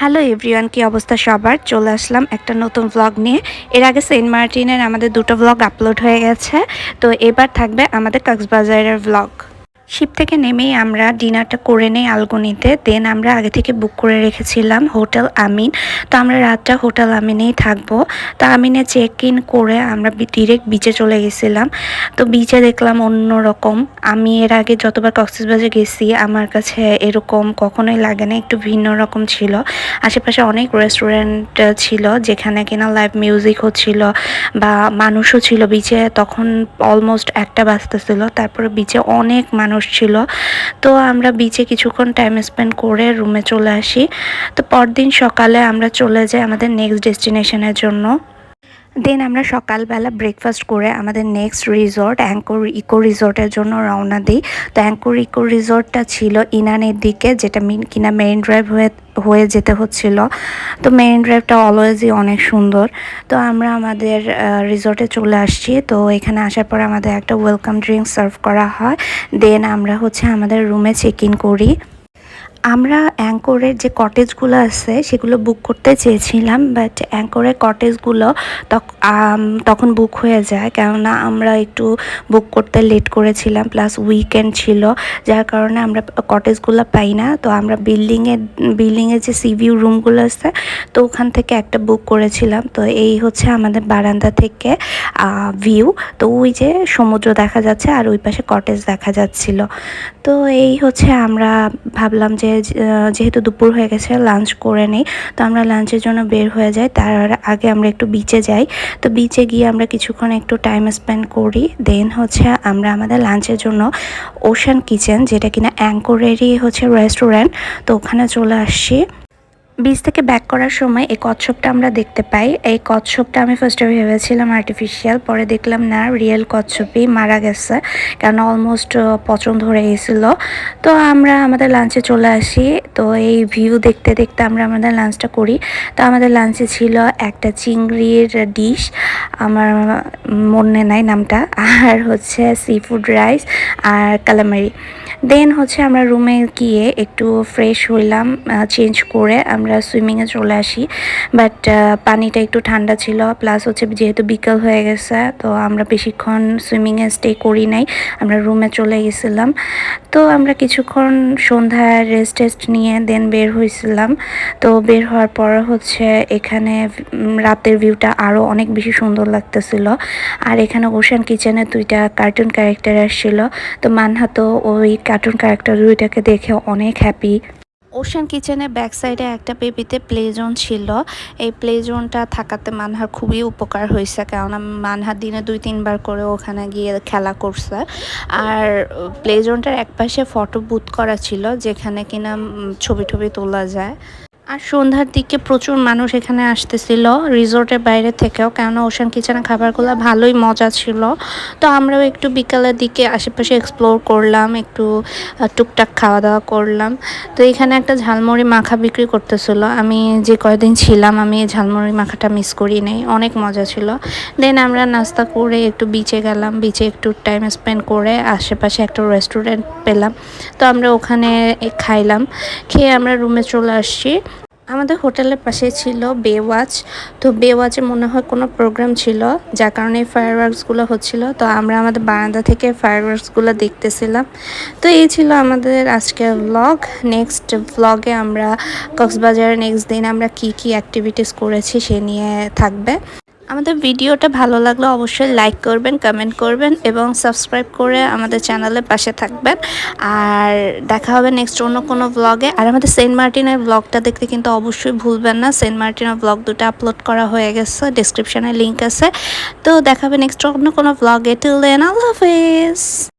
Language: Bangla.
হ্যালো এভরিওয়ান, কি অবস্থা সবার? চলে আসলাম একটা নতুন ব্লগ নিয়ে। এর আগে সেন্ট মার্টিনের আমাদের দুটো ব্লগ আপলোড হয়ে গেছে। তো এবার থাকবে আমাদের কক্সবাজারের ব্লগ শিপ থেকে নেমেই আমরা ডিনারটা করে নেই আলগনিতে, দেন আমরা আগে থেকে বুক করে রেখেছিলাম হোটেল আমিন। তো আমরা রাতটা হোটেল আমিনেই থাকব। তো আমিনে চেক ইন করে আমরা ডিরেক্ট বিচে চলে গেছিলাম। তো বিচে দেখলাম অন্য রকম আমি এর আগে যতবার কক্সবাজার গেছি, আমার কাছে এরকম কখনোই লাগে না, একটু ভিন্ন রকম ছিল। আশেপাশে অনেক রেস্টুরেন্ট ছিল যেখানে কিনা লাইভ মিউজিক হচ্ছিল বা মানুষও ছিল। বিচে তখন অলমোস্ট একটা বাজতেছিল তারপরে বিচে অনেক মানুষ ছিল। তো আমরা বিচে কিছুক্ষণ টাইম স্পেন্ড করে রুমে চলে আসি। তো পরদিন সকালে আমরা চলে যাই আমাদের নেক্সট ডেস্টিনেশনের জন্য। দেন আমরা সকালবেলা ব্রেকফাস্ট করে আমাদের নেক্সট রিসর্ট অ্যাঙ্কর ইকো রিসর্টের জন্য রওনা দিই। তো অ্যাঙ্কর ইকো রিসর্টটা ছিল ইনানের দিকে, যেটা মিন কিনা মেইন ড্রাইভ হয়ে হয়ে যেতে হচ্ছিল। তো মেইন ড্রাইভটা অলওয়েজই অনেক সুন্দর। তো আমরা আমাদের রিসর্টে চলে আসছি। তো এখানে আসার পর আমাদের একটা ওয়েলকাম ড্রিঙ্ক সার্ভ করা হয়। দেন আমরা হচ্ছে আমাদের রুমে চেক ইন করি। আমরা অ্যাঙ্করের যে কটেজগুলো আছে, সেগুলো বুক করতে চেয়েছিলাম বাট অ্যাঙ্করের কটেজগুলো তখন বুক হয়ে যায়, কেননা আমরা একটু বুক করতে লেট করেছিলাম প্লাস উইকেন্ড ছিল, যার কারণে আমরা কটেজগুলো পাই না, তো আমরা বিল্ডিংয়ের বিল্ডিংয়ের যে সিভিউ রুমগুলো আছে, তো ওখান থেকে একটা বুক করেছিলাম, তো এই হচ্ছে আমাদের বারান্দা থেকে ভিউ তো ওই যে সমুদ্র দেখা যাচ্ছে, আর ওই পাশে কটেজ দেখা যাচ্ছিল। তো এই হচ্ছে আমরা ভাবলাম যে যেহেতু দুপুর হয়ে গেছে লাঞ্চ করে নেই, তো আমরা লাঞ্চের জন্য বের হয়ে যাই। তার আগে আমরা একটু বিচে যাই। তো বিচে গিয়ে আমরা কিছুক্ষণ একটু টাইম স্পেন্ড করি। দেন হচ্ছে আমরা আমাদের লাঞ্চের জন্য ওশান কিচেন যেটা কিনা অ্যাঙ্কোরেরই হচ্ছে রেস্টুরেন্ট তো ওখানে চলে আসছি। বীজ থেকে ব্যাক করার সময় এই কচ্ছপটা আমরা দেখতে পাই। এই কচ্ছপটা আমি ফার্স্টে ভেবেছিলাম আর্টিফিশিয়াল পরে দেখলাম না রিয়েল কচ্ছপই মারা গেছে, কারণ অলমোস্ট পচন ধরে গেছিল। তো আমরা আমাদের লাঞ্চে চলে আসি। তো এই ভিউ দেখতে দেখতে আমরা আমাদের লাঞ্চটা করি। তো আমাদের লাঞ্চে ছিল একটা চিংড়ির ডিশ আমার মনে নাই নামটা, আর হচ্ছে সি ফুড রাইস আর কালামারি দেন হচ্ছে আমরা রুমে গিয়ে একটু ফ্রেশ হইলাম চেঞ্জ করে আমরা সুইমিংয়ে চলে আসি। বাট পানিটা একটু ঠান্ডা ছিল। প্লাস হচ্ছে যেহেতু বিকেল হয়ে গেছে, তো আমরা বেশিক্ষণ সুইমিংয়ে স্টে করি নাই। আমরা রুমে চলে গেছিলাম। তো আমরা কিছুক্ষণ সন্ধ্যায় রেস্ট টেস্ট নিয়ে দেন বের হয়েছিলাম। তো বের হওয়ার পর হচ্ছে এখানে রাতের ভিউটা আরও অনেক বেশি সুন্দর লাগতেছিল। আর এখানে ওশান কিচেনে দুইটা কার্টুন ক্যারেক্টার আসছিল। তো মানহা তো ওই কার্টুন ক্যারেক্টার দুইটাকে দেখে অনেক হ্যাপি ওশান কিচেনের ব্যাক সাইডে একটা বেবিতে প্লে জোন ছিল। এই প্লে জোনটা থাকাতে মানহার খুবই উপকার হয়েছে, কেননা মানহার দিনে দুই, তিনবার করে ওখানে গিয়ে খেলা করছে। আর প্লে জোনটার একপাশে ফটো বুথ করা ছিল, যেখানে কিনা ছবি টবি তোলা যায়। আর সন্ধ্যার দিকে প্রচুর মানুষ এখানে আসতেছিল, রিসোর্টের বাইরে থেকেও, কেননা ওশান কিচেনের খাবারগুলো ভালোই মজা ছিল। তো আমরাও একটু বিকালের দিকে আশেপাশে এক্সপ্লোর করলাম, একটু টুকটাক খাওয়া দাওয়া করলাম। তো এখানে একটা ঝালমুড়ি মাখা বিক্রি করতেছিল। আমি যে কয়দিন ছিলাম, আমি ঝালমুড়ি মাখাটা মিস করি নাই অনেক মজা ছিল। দেন আমরা নাস্তা করে একটু বিচে গেলাম। বিচে একটু টাইম স্পেন্ড করে আশেপাশে একটা রেস্টুরেন্ট পেলাম। তো আমরা ওখানে খাইলাম। খেয়ে আমরা রুমে চলে আসছি। আমাদের হোটেলের পাশে ছিল বে ওয়াচ তো বে ওয়াচে মনে হয় কোনো প্রোগ্রাম ছিল, যার কারণে ফায়ার ওয়ার্কসগুলো হচ্ছিল। তো আমরা আমাদের বারান্দা থেকে ফায়ার ওয়ার্কসগুলো দেখতেছিলাম। তো এই ছিল আমাদের আজকের ব্লগ নেক্সট ব্লগে আমরা কক্সবাজারের নেক্সট দিন আমরা কি কি অ্যাক্টিভিটিস করেছি সে নিয়ে থাকবে। আমাদের ভিডিওটা ভালো লাগলে অবশ্যই লাইক করবেন কমেন্ট করবেন এবং সাবস্ক্রাইব করে আমাদের চ্যানেলের পাশে থাকবেন। আর দেখা হবে নেক্সট অন্য কোনো ব্লগে আর আমাদের সেন্ট মার্টিনের ব্লগটা দেখতে কিন্তু অবশ্যই ভুলবেন না। সেন্ট মার্টিনের ব্লগ দুটো আপলোড করা হয়ে গেছে ডিসক্রিপশানে লিঙ্ক আছে। তো দেখা হবে নেক্সট অন্য কোনো ব্লগে টিল দেন আল্লাহ হাফেজ!